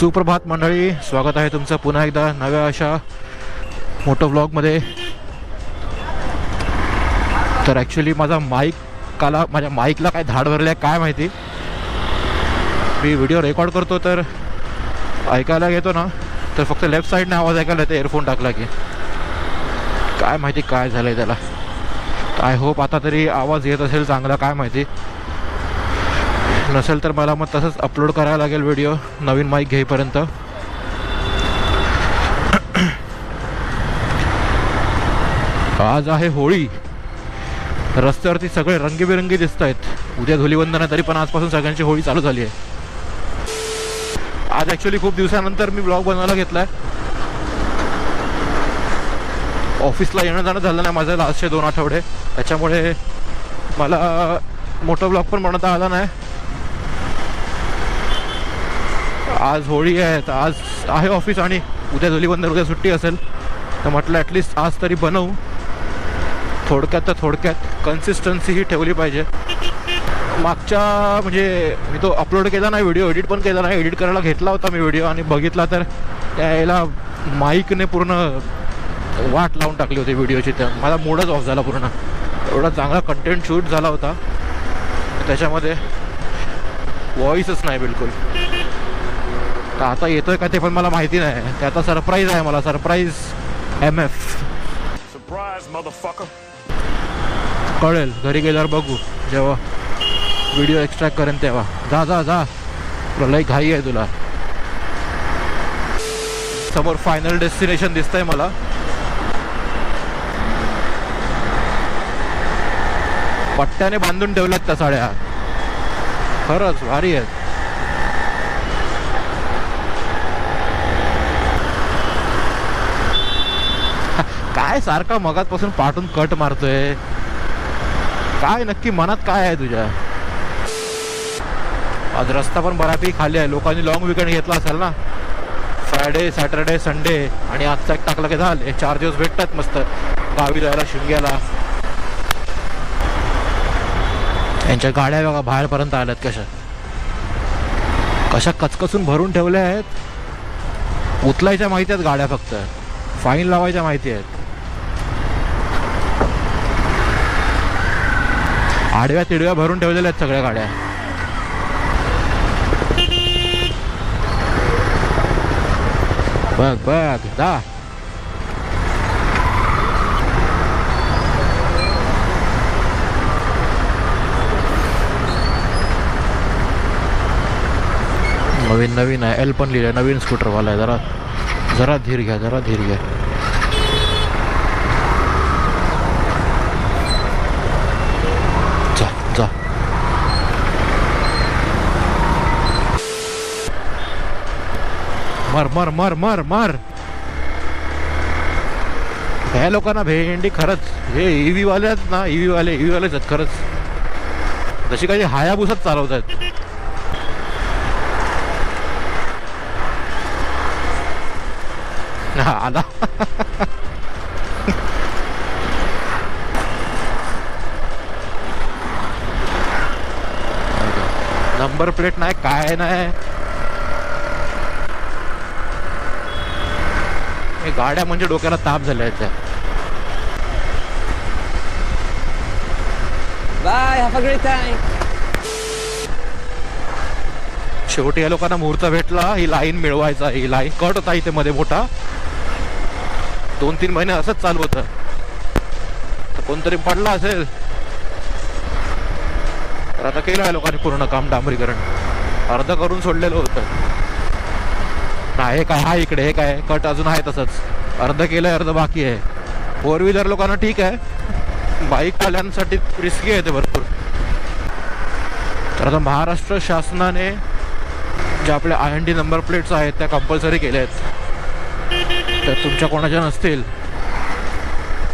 सुप्रभात मंडळी स्वागत आहे तुमचं पुन्हा एकदा नव्या अशा मोठं ब्लॉगमध्ये तर ॲक्च्युली माझा माईक काला माझ्या माईकला काय धाड भरल्या काय माहिती? मी व्हिडिओ रेकॉर्ड करतो तर ऐकायला घेतो ना तर फक्त लेफ्ट साईडने आवाज ऐकायला येते एअरफोन टाकला की. काय माहिती काय झालं आहे त्याला. आय होप आता तरी आवाज येत असेल चांगला काय माहिती. नसेल तर मला मग तसंच अपलोड करायला लागेल व्हिडिओ नवीन माईक घेईपर्यंत. आज आहे होळी. रस्त्यावरती सगळे रंगीबेरंगी दिसत आहेत उद्या धुलीवंदन आहे तरी पण आजपासून सगळ्यांची होळी चालू झाली आहे. आज ॲक्च्युली खूप दिवसानंतर मी ब्लॉग बनवायला घेतला आहे ऑफिसला येणं जाणं झालं नाही माझं लास्टचे दोन आठवडे. त्याच्यामुळे मला मोठा ब्लॉग पण बनवता आला नाही. आज होळी आहे तर आज आहे ऑफिस आणि उद्या धुलीबंदर उद्या सुट्टी असेल तर म्हटलं ॲटलिस्ट आज तरी बनवू. थोडक्यात तर थोडक्यात कन्सिस्टन्सी ही ठेवली पाहिजे. मागच्या म्हणजे मी तो अपलोड केला नाही व्हिडिओ एडिट पण केला नाही एडिट करायला घेतला होता मी व्हिडिओ आणि बघितला तर त्याला माईकने पूर्ण वाट लावून टाकली होती व्हिडिओची तर माझा मूडच ऑफ झाला पूर्ण. एवढा चांगला कंटेंट शूट झाला होता. त्याच्यामध्ये व्हॉईसच नाही बिलकुल. तर आता येतोय का ते पण मला माहिती नाही. ते आता सरप्राईज आहे मला सरप्राईज एम एफ. कळेल घरी गेल्यावर बघू. जेव्हा व्हिडिओ एक्स्ट्रॅक्ट करेन तेव्हा. जा जा जा. तुला लई घाई आहे तुला. समोर फायनल डेस्टिनेशन दिसतंय मला. पट्ट्याने बांधून ठेवल्यात त्या साड्या. खरंच भारी आहेत. काय सारखा मगातपासून पाठून कट मारतोय? काय नक्की मनात काय आहे तुझ्या? आज रस्ता पण बऱ्यापैकी खाली आहे. लोकांनी लॉंग विकेंड घेतला असेल ना? फ्रायडे सॅटरडे संडे आणि आजचा एक टाकला की झाले. चार दिवस भेटतात मस्त. गावी जायला शिंग्याला यांच्या गाड्या बघा बाहेरपर्यंत आल्यात कशा. कशा कचकचून भरून ठेवल्या आहेत. उतलायच्या माहिती आहेत गाड्या फक्त. फाईन लावायच्या माहिती आहेत. आडव्या तिडव्या भरून ठेवलेल्या आहेत सगळ्या गाड्या. बघ बघ जा. नवीन नवीन आहे. एल पण लिहिलं नवीन स्कूटरवाला आहे. जरा जरा धीर घ्या जरा धीर घ्या जा जा मर मर मर मर मर. ह्या लोकांना भेंडी खरंच हे ईव्ही वाले आहेत ना ईव्ही वाले ईव्ही वालेच आहेत खरंच. जशी काही हायाबुसाच चालवत आहेत. आला. नंबर प्लेट नाही काय नाही. हे गाड्या म्हणजे डोक्याला ताप झाल्या आहेत त्या Bye, have a great time. शेवटी या लोकांना मुहूर्त भेटला ही लाईन मिळवायचा ही लाईन कट होता इथे मध्ये मोठा. दोन तीन महिने असंच चालू होतं. तर कोणतरी पडला असेल. तर आता केलं आहे लोकांनी पूर्ण काम डांबरीकरण. अर्ध करून सोडलेलं होतं. नाही हे काय हा इकडे हे काय कट अजून आहे तसंच. अर्ध केलंय अर्ध बाकी आहे. फोर व्हीलर लोकांना ठीक आहे. बाईक वाल्यांसाठी रिस्की आहे ते भरपूर. तर आता महाराष्ट्र शासनाने ज्या आपल्या I N D number plates आहेत त्या कंपल्सरी केल्या आहेत. तर तुमच्या कोणाच्या नसतील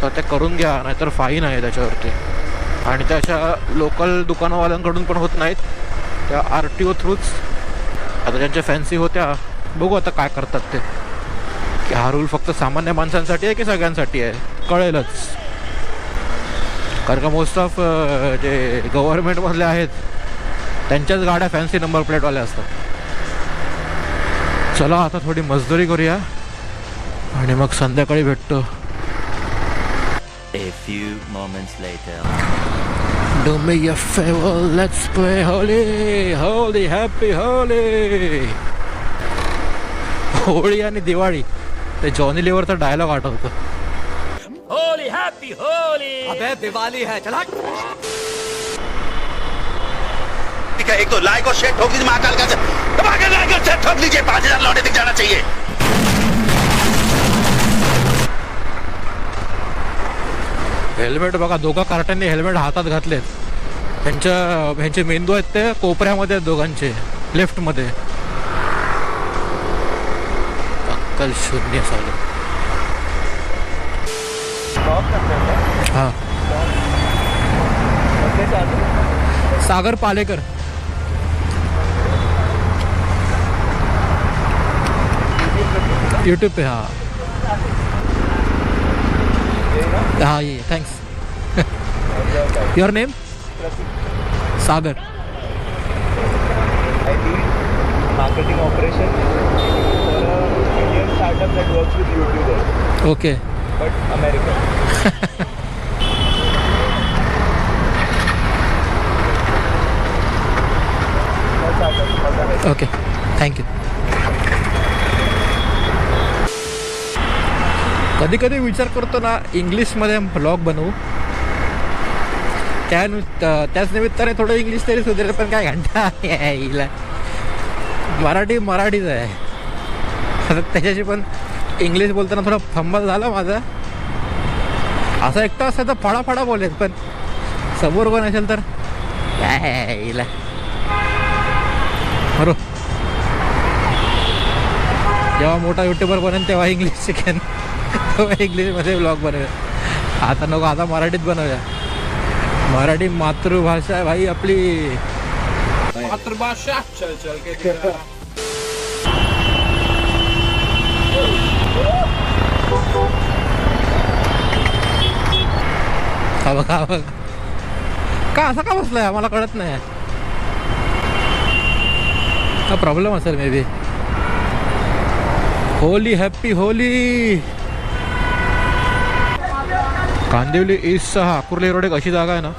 तर ते करून घ्या नाहीतर फाईन आहे त्याच्यावरती. आणि त्या अशा लोकल दुकानवाल्यांकडून पण होत नाहीत. त्या आर टी ओ थ्रूच आता ज्यांच्या फॅन्सी होत्या बघू आता काय करतात ते. की हा रूल फक्त सामान्य माणसांसाठी आहे की सगळ्यांसाठी आहे? कळेलच. कारण का मोस्ट ऑफ जे गव्हर्नमेंटमधले आहेत त्यांच्याच गाड्या फॅन्सी नंबर प्लेटवाल्या असतात. चला आता थोडी मजदुरी करूया. आणि मग संध्याकाळी भेटतो. A few moments later. Do me a favor, let's play holy, holy, happy holy. Holi आणि दिवाळी. ते जॉनी लिव्हरचा डायलॉग आठवतो. अबे दिवाली है चला. ठीक है एक तो लाइक और शेयर ठोक दीजिए महाकाल का दबा के लाइक और शेयर ठोक लीजिए पांच हजार लौटे दिख जाना चाहिए। हेल्मेट बघा दोघा कार्टांनी हेल्मेट हातात घातलेत. त्यांच्या ह्यांचे मेंदू आहेत ते कोपऱ्यामध्ये आहेत दोघांचे लेफ्टमध्ये अक्कल शून्य चालू हाँ सागर पालेकर। यूट्यूब पे हाँ। हाँ ये thanks your name Sagar. Marketing lead works with YouTubers, okay but American. Okay thank you कधी कधी विचार करतो ना इंग्लिशमध्ये ब्लॉग बनवू. त्या त्याच निमित्ताने थोडं इंग्लिश तरी सुधारेल पण काय घंटा यायला. मराठी मराठीच आहे. त्याच्याशी पण इंग्लिश बोलताना थोडा फंबल झाला माझा. असा एकटा असता तर फडाफडा बोलेत पण समोर कोण असेल तर? यायला बरो जेव्हा मोठा युट्यूबर बनेन तेव्हा इंग्लिश शिकेन. तेव्हा इंग्लिशमध्ये ब्लॉग बनवेल आता नको आता मराठीत बनवूया. मराठी मातृभाषा आहे भाई आपली. हा बघा बघा बघ का असा का बसलाय? मला कळत नाही. का प्रॉब्लेम असेल maybe Holi happy Holi Kandivali east सहा अकुर्ली रोड एक अशी जागा आहे ना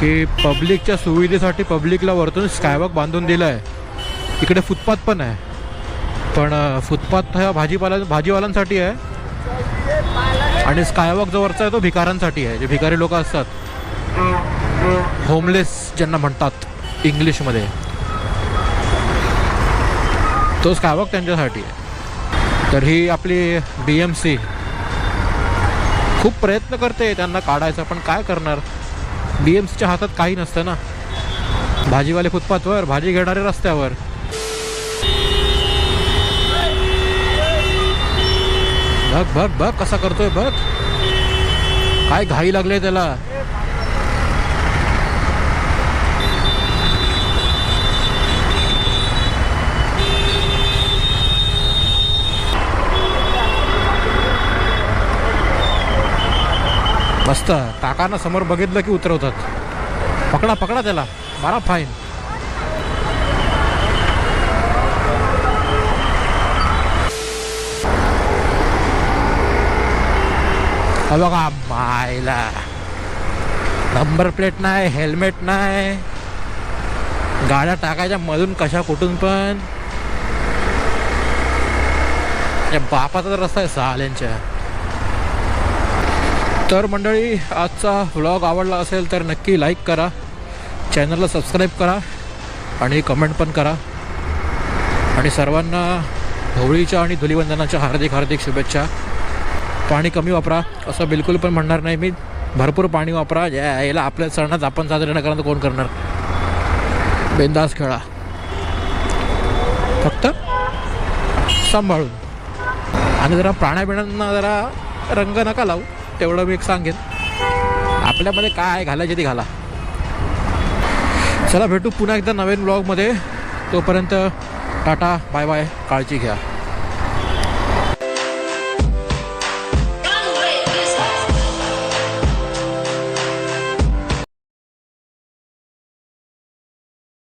की पब्लिकच्या सुविधेसाठी पब्लिकला वरतून स्कायवॉक बांधून दिलं आहे इकडे फुटपाथ पण आहे. पण फुटपाथ हा भाजीपाला भाजीवाल्यांसाठी आहे. आणि स्कायवॉक जो वरचा आहे तो भिकारांसाठी आहे. जे भिकारी लोक असतात. होमलेस ज्यांना म्हणतात इंग्लिशमध्ये. तो स्कायवॉक त्यांच्यासाठी आहे. तर ही आपली बी एम सी खूप प्रयत्न करते त्यांना काढायचा पण काय करणार? बी एम सीच्या हातात काही नसतं ना. भाजीवाले फुटपाथवर भाजी घेणारे रस्त्यावर. बघ बघ बघ कसा करतोय बघ. काय घाई लागले त्याला. मस्त काकांना समोर बघितलं की उतरवतात. पकडा पकडा त्याला. मारा फाईन हा बघा मायला. नंबर प्लेट नाही हेल्मेट नाही. गाड्या टाकायच्या मधून कशा कुठून पण. या बापाचा तर रस्ता आहे साल्यांच्या. तर मंडळी आजचा व्लॉग आवडला असेल तर नक्की लाईक करा. चॅनलला सबस्क्राईब करा आणि कमेंट पण करा. आणि सर्वांना होळीच्या आणि धुलीवंदनाच्या हार्दिक हार्दिक शुभेच्छा. पाणी कमी वापरा असं बिलकुल पण म्हणणार नाही मी. भरपूर पाणी वापरा याला आपल्या सणात आपण साजरे न करा कोण करणार? बेंदास खेळा. फक्त सांभाळून. आणि जरा प्राण्याबिणांना जरा रंग नका लावू तेवढं मी एक सांगेन. आपल्यामध्ये काय घालायचे ते घाला. चला भेटू पुन्हा एकदा नवीन ब्लॉगमध्ये तोपर्यंत टाटा बाय बाय काळजी घ्या.